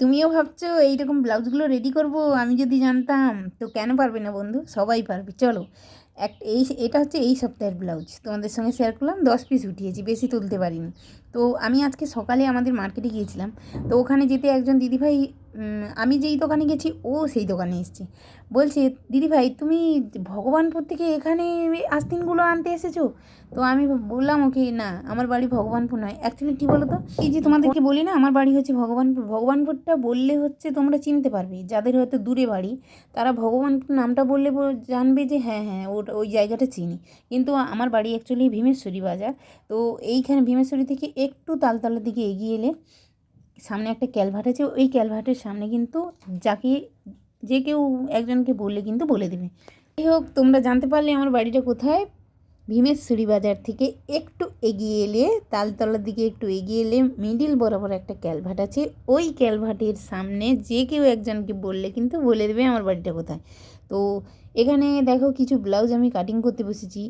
তুমিও ভাবছ এইরকম ব্লাউজগুলো রেডি করব? আমি যদি জানতাম। তো কেন পারবে না বন্ধু? সবাই পারবে। চলো, এক, এই, এটা হচ্ছে এই সপ্তাহের ব্লাউজ। তোমাদের সঙ্গে শেয়ার করলাম, দশ পিস উঠিয়েছি, বেশি তুলতে পারিনি। তো আমি আজকে সকালে আমাদের মার্কেটে গিয়েছিলাম। তো ওখানে যেতে একজন দিদিভাই আমি যেই দোকানে গেছি, ও সেই দোকানে এসছে। বলছে দিদিভাই তুমি ভগবানপুর থেকে এখানে আস্তিনগুলো আনতে এসেছ? তো আমি বললাম, ওকে, না, আমার বাড়ি ভগবানপুর নয়। অ্যাকচুয়ালি কী বলো তো এই যে তোমাদেরকে বলি না, আমার বাড়ি হচ্ছে ভগবানপুর। ভগবানপুরটা বললে হচ্ছে তোমরা চিনতে পারবে, যাদের হয়তো দূরে বাড়ি, তারা ভগবানপুর নামটা বললে জানবে যে হ্যাঁ হ্যাঁ ওটা, ওই জায়গাটা চিনি। কিন্তু আমার বাড়ি অ্যাকচুয়ালি ভীমেশ্বরী বাজার। তো এইখানে ভীমেশ্বরী থেকে একটু তালতলার দিকে এগিয়ে এলে সামনে একটা ক্যালভাট আছে, ওই ক্যালভাটের সামনে কিন্তু যাকে, যে কেউ একজনকে বললে কিন্তু বলে দেবে। যাই হোক, তোমরা জানতে পারলে আমার বাড়িটা কোথায়? ভীমেশ্বরী বাজার থেকে একটু এগিয়ে এলে, তালতলার দিকে একটু এগিয়ে এলে, মিডিল বরাবর একটা ক্যালভাট আছে। ওই ক্যালভাটের সামনে যে কেউ একজনকে বললে কিন্তু বলে দেবে আমার বাড়িটা কোথায়। তো এখানে দেখো কিছু ব্লাউজ আমি কাটিং করতে বসেছি।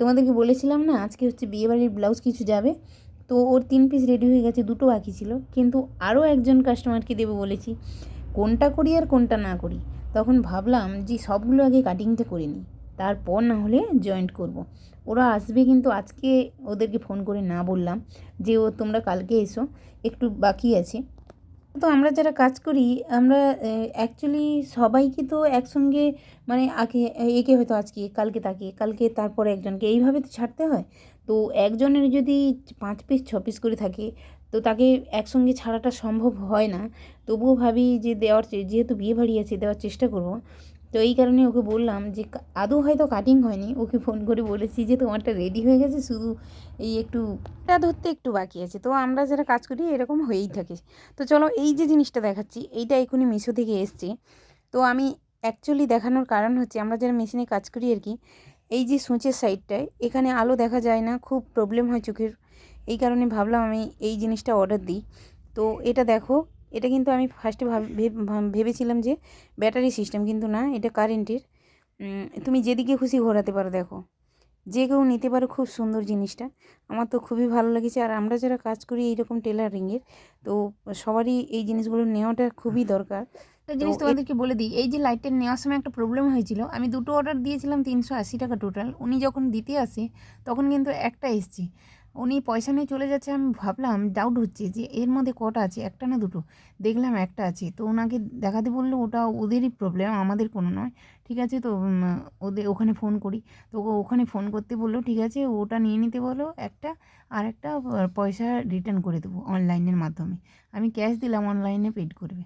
তোমাদেরকে বলেছিলাম না, আজকে হচ্ছে বিয়েবাড়ির ব্লাউজ কিছু যাবে। তো ওর তিন পিস রেডি হয়ে গেছে, দুটো বাকি ছিল। কিন্তু আরও একজন কাস্টমারকে দেবো বলেছি, কোনটা করি আর কোনটা না করি। তখন ভাবলাম যে সবগুলো আগে কাটিংটা করে নিই, তারপর না হলে জয়েন্ট করব। ওরা আসবে কিন্তু আজকে ওদেরকে ফোন করে না বললাম যে, ও, তোমরা কালকে এসো, একটু বাকি আছে। তো আমরা যারা কাজ করি, আমরা অ্যাকচুয়ালি সবাইকে তো একসঙ্গে মানে আগে, একে হয়তো আজকে, কালকে তাকে, কালকে তারপরে একজনকে এইভাবে তো ছাড়তে হয়। তো একজনের যদি পাঁচ পিস, ছ পিস করে থাকে, তো তাকে একসঙ্গে ছাড়াটা সম্ভব হয় না। তবুও ভাবি যে দেওয়ার, যেহেতু বিয়ে বাড়ি আছে, দেওয়ার চেষ্টা করব। তো এই কারণে ওকে বললাম যে আদৌ হয়তো কাটিং হয়নি। ওকে ফোন করে বলেছি যে, তোমারটা রেডি হয়ে গেছে? শুধু এই একটু এটা ধরতে একটু বাকি আছে। তো আমরা যারা কাজ করি, এরকম হয়েই থাকে। তো চলো এই যে জিনিসটা দেখাচ্ছি, এইটা এখনই মিশো থেকে এসছে। তো আমি অ্যাকচুয়ালি দেখানোর কারণ হচ্ছে, আমরা যারা মেশিনে কাজ করি আর কি, এই যে সূচের সাইডটায় এখানে আলো দেখা যায় না, খুব প্রবলেম হয় চোখের। এই কারণে ভাবলাম আমি এই জিনিসটা অর্ডার দিই। তো এটা দেখো এটা কিন্তু আমি ফার্স্টে ভেবেছিলাম যে ব্যাটারি সিস্টেম কিন্তু না এটা কারেন্টের তুমি যেদিকে খুশি ঘোরাতে পারো দেখো। যে কেউ নিতে পারো খুব সুন্দর জিনিসটা। আমার তো খুবই ভালো লেগেছে। আর আমরা যারা কাজ করি এইরকম টেলারিংয়ের তো সবারই এই জিনিসগুলো নেওয়াটা খুবই দরকার। একটা জিনিস তোমাদেরকে বলে দিই এই যে লাইটটা নেওয়ার সময় একটা প্রবলেম হয়েছিল। আমি দুটো অর্ডার দিয়েছিলাম তিনশো আশি টাকা টোটাল উনি যখন দিতে আসে তখন কিন্তু একটা এসছে। উনি পয়সা নিয়ে চলে যাচ্ছে, আমি ভাবলাম ডাউট হচ্ছে যে এর মধ্যে কটা আছে? একটা না দুটো? দেখলাম একটা আছে। তো ওনাকে দেখাতে বলল, ওটা ওদেরই প্রবলেম আমাদের কোনো নয়। ঠিক আছে, তো ওদের ওখানে ফোন করি। তো ওখানে ফোন করতে বলল, ঠিক আছে, ওটা নিয়ে নিতে বলো, একটা, আর একটা পয়সা রিটার্ন করে দেবো অনলাইনের মাধ্যমে। আমি ক্যাশ দিলাম অনলাইনে পেড করবে।